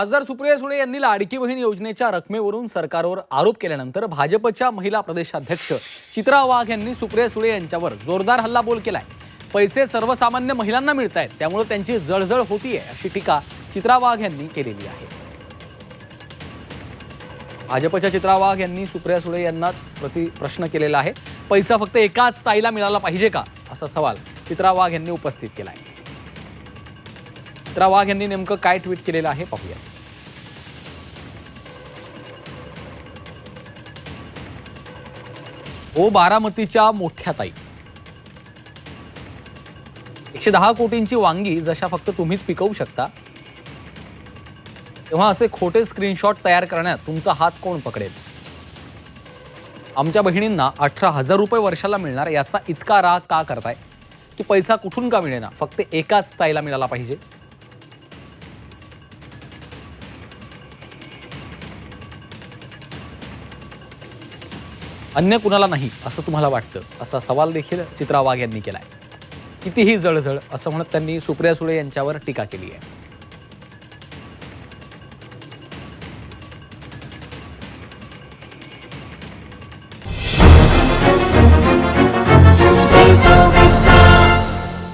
खासदार सुप्रिया सुळे यांनी लाडकी बहीण योजनेच्या रकमेवरून सरकारवर आरोप केल्यानंतर भाजपच्या महिला प्रदेशाध्यक्ष चित्रा वाघ यांनी सुप्रिया सुळे यांच्यावर जोरदार हल्लाबोल केलाय. पैसे सर्वसामान्य महिलांना मिळत आहेत त्यामुळे त्यांची जळजळ होतीये अशी टीका चित्रा वाघ यांनी केलेली आहे. भाजपच्या चित्रा वाघ यांनी सुप्रिया सुळे यांनाच प्रति प्रश्न केलेला आहे पैसा फक्त एकाच ताईला मिळाला पाहिजे का? असा सवाल चित्रा वाघ यांनी उपस्थित केला आहे तर वाघ यांनी नेमकं काय ट्विट केलेलं आहे पाहूया. ओ बारामतीच्या मोठ्या ताई. एकशे दहा कोटींची वांगी जशा फक्त तुम्हीच पिकवू शकता तेव्हा असे खोटे स्क्रीनशॉट तयार करण्यात तुमचा हात कोण पकडेल? आमच्या बहिणींना अठरा हजार रुपये वर्षाला मिळणार याचा इतका राग का करताय? की पैसा कुठून का मिळेना? फक्त एकाच ताईला मिळाला पाहिजे. अन्य कुणाला नाही असं तुम्हाला वाटतं? असा सवाल देखील चित्रा वाघ यांनी केला आहे कितीही जळजळ असं म्हणत त्यांनी सुप्रिया सुळे यांच्यावर टीका केली आहे.